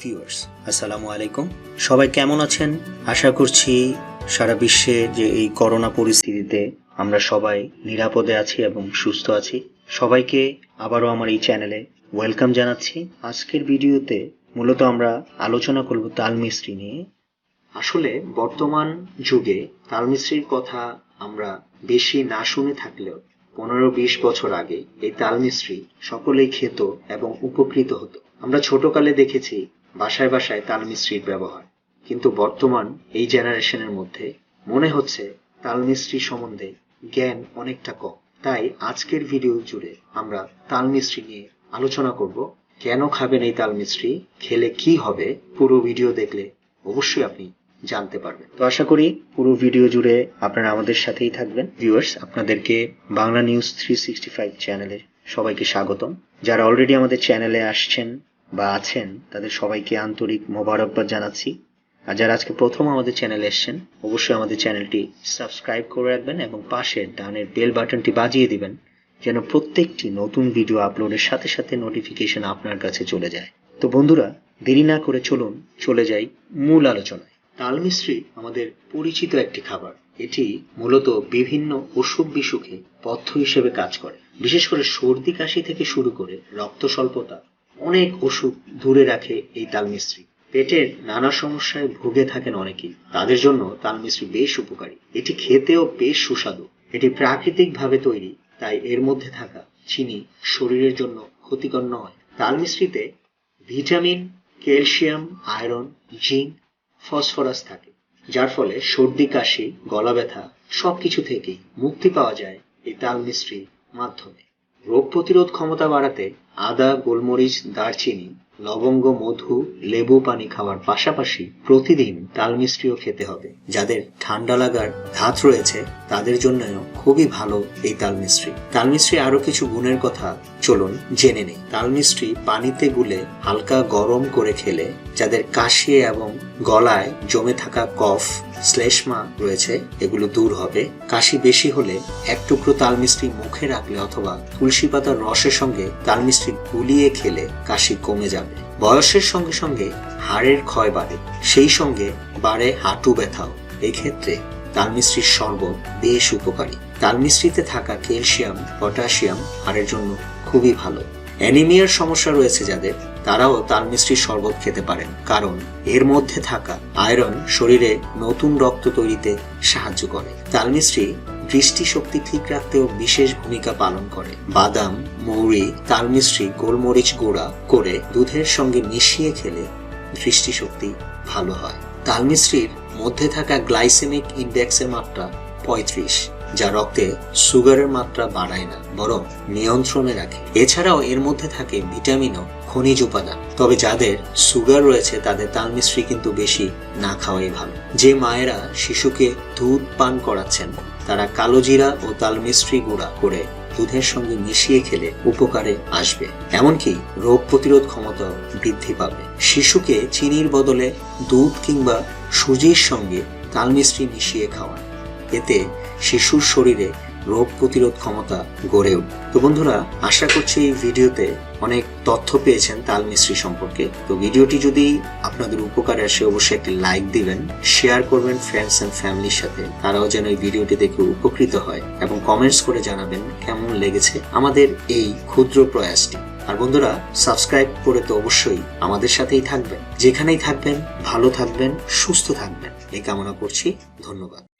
Viewers আসসালামু আলাইকুম সবাই কেমন আছেন? আশা করছি সারা বিশ্বে যে এই করোনা পরিস্থিতিতে আমরা সবাই নিরাপদে আছি এবং সুস্থ আছি। সবাইকে আবারও আমার এই চ্যানেলে ওয়েলকাম জানাচ্ছি। আজকের ভিডিওতে মূলত আমরা আলোচনা করব তালমিস্ত্রি নিয়ে। আসলে বর্তমান যুগে তালমিস্ত্রির কথা আমরা বেশি না শুনে থাকলেও পনেরো বিশ বছর আগে এই তালমিস্ত্রি সকলেই খেত এবং উপকৃত হতো। আমরা ছোটকালে দেখেছি বাসায় বাসায় তাল তালমিস্ত্রির ব্যবহার। কিন্তু বর্তমান এই জেনারেশনের মধ্যে মনে হচ্ছে তালমিস্ত্রি সম্বন্ধে জ্ঞান অনেকটা কম। তাই আজকের ভিডিও জুড়ে আমরা তালমিস্ত্রি নিয়ে আলোচনা করব, কেন খাবেন এই তালমিস্ত্রি খেলে কি হবে, পুরো ভিডিও দেখলে অবশ্যই আপনি জানতে পারবেন। তো আশা করি পুরো ভিডিও জুড়ে আপনারা আমাদের সাথেই থাকবেন। ভিউয়ার্স, আপনাদেরকে Bangla news three sixty five চ্যানেলে সবাইকে স্বাগতম। যারা অলরেডি আমাদের চ্যানেলে আসছেন বা আছেন, তাদের সবাইকে আন্তরিক মোবারকবাদ জানাচ্ছি। আর যারা আজকে প্রথম আমাদের চ্যানেলে এসছেন, অবশ্যই আমাদের চ্যানেলটি সাবস্ক্রাইব করে রাখবেন এবং পাশের ডানের বেল বাটনটি বাজিয়ে দিবেন, যেন প্রত্যেকটি নতুন ভিডিও আপলোডের সাথে সাথে নোটিফিকেশন আপনার কাছে চলে যায়। তো বন্ধুরা, দেরি না করে চলুন, চলে যাই মূল আলোচনায়। তালমিস্ত্রি আমাদের পরিচিত একটি খাবার, এটি মূলত বিভিন্ন অসুখ বিসুখে পথ্য হিসেবে কাজ করে। বিশেষ করে সর্দি কাশি থেকে শুরু করে রক্ত স্বল্পতা অনেক অসুখ দূরে রাখে এই তালমিস্ত্রি পেটের নানা সমস্যায় ভুগে থাকেন অনেকেই। তাদের জন্য তালমিস্ত্রি বেশ উপকারী। এটি খেতেও বেশ সুস্বাদু। এটি প্রাকৃতিকভাবে তৈরি, তাই এর মধ্যে থাকা চিনি শরীরের জন্য ক্ষতিকর নয়। তালমিস্ত্রিতে vitamin, calcium, iron, zinc, phosphorus থাকে, যার ফলে সর্দি, কাশি গলা ব্যথা সবকিছু থেকেই মুক্তি পাওয়া যায় এই তাল মাধ্যমে। রোগ প্রতিরোধ ক্ষমতা বাড়াতে আদা, গোলমরিচ, দারচিনি, লবঙ্গ, মধু, লেবু, পানি খাওয়ার পাশাপাশি প্রতিদিন তাল মিষ্টিও খেতে হবে। যাদের ঠান্ডা লাগার ধাত রয়েছে, তাদের জন্য খুবই ভালো এই তাল মিষ্টি তাল মিষ্টি আরও কিছু গুণের কথা চলুন জেনে নেই। তাল মিষ্টি পানিতে গুলে হালকা গরম করে খেলে যাদের কাশি এবং গলায় জমে থাকা কফ, শ্লেষ্মা রয়েছে, এগুলো দূর হবে। কাশি বেশি হলে এক টুকরো তাল মিষ্টি মুখে রাখলে অথবা তুলসী পাতার রসের সঙ্গে তাল মিষ্টি গুলিয়ে খেলে কাশি কমে যাবে। বয়সের সঙ্গে সঙ্গে হাড়ের ক্ষয় বাড়ে, সেই সঙ্গে বাড়ে হাঁটু ব্যথাও। এক্ষেত্রে তালমিস্ত্রির শরবত বেশ উপকারী। তালমিস্ত্রিতে থাকা ক্যালসিয়াম, পটাশিয়াম, হাড়ের জন্য খুবই ভালো। অ্যানিমিয়ার সমস্যা রয়েছে যাদের। তারাও তালমিস্ত্রির শরবত খেতে পারেন। কারণ এর মধ্যে থাকা আয়রন শরীরে নতুন রক্ত তৈরিতে সাহায্য করে। তালমিস্ত্রি দৃষ্টিশক্তি ঠিক রাখতেও বিশেষ ভূমিকা পালন করে। বাদাম, মৌরি তালমিস্ত্রি গোলমরিচ গুঁড়া করে দুধের সঙ্গে মিশিয়ে খেলে দৃষ্টিশক্তি ভালো হয়। তালমিস্ত্রির মধ্যে থাকা গ্লাইসেমিক ইন্ডেক্সের মাত্রা পঁয়ত্রিশ। যা রক্তে সুগারের মাত্রা বাড়ায় না, বরং নিয়ন্ত্রণে রাখে। এছাড়াও এর মধ্যে থাকে ভিটামিন ও খনিজ উপাদান। তবে যাদের সুগার রয়েছে, তাদের তাল মিশ্রি কিন্তু বেশি না খাওয়াই ভালো। যে মায়েরা শিশুকে দুধ পান করাচ্ছেন, তারা কালো জিরা ও তালমিস্ত্রি গুঁড়া করে দুধের সঙ্গে মিশিয়ে খেলে উপকারে আসবে। এমনকি রোগ প্রতিরোধ ক্ষমতা বৃদ্ধি পাবে। শিশুকে চিনির বদলে দুধ কিংবা সুজির সঙ্গে তালমিস্ত্রি মিশিয়ে খাওয়ান। এতে শিশুর শরীরে রোগ প্রতিরোধ ক্ষমতা গড়ে উঠবে তো বন্ধুরা, আশা করছি এই ভিডিওতে অনেক তথ্য পেয়েছেন তাল মিস্ত্রি সম্পর্কে। তো ভিডিওটি যদি আপনাদের উপকারে আসে, অবশ্যই একটি লাইক দিবেন, শেয়ার করবেন ফ্রেন্ডস এন্ড ফ্যামিলির সাথে। তারাও যেন এই ভিডিওটি দেখে উপকৃত হয় এবং কমেন্টস করে জানাবেন কেমন লেগেছে আমাদের এই ক্ষুদ্র প্রয়াসটি। আর বন্ধুরা সাবস্ক্রাইব করে তো অবশ্যই আমাদের সাথেই থাকবেন। যেখানেই থাকবেন, ভালো থাকবেন, সুস্থ থাকবেন। এই কামনা করছি। ধন্যবাদ।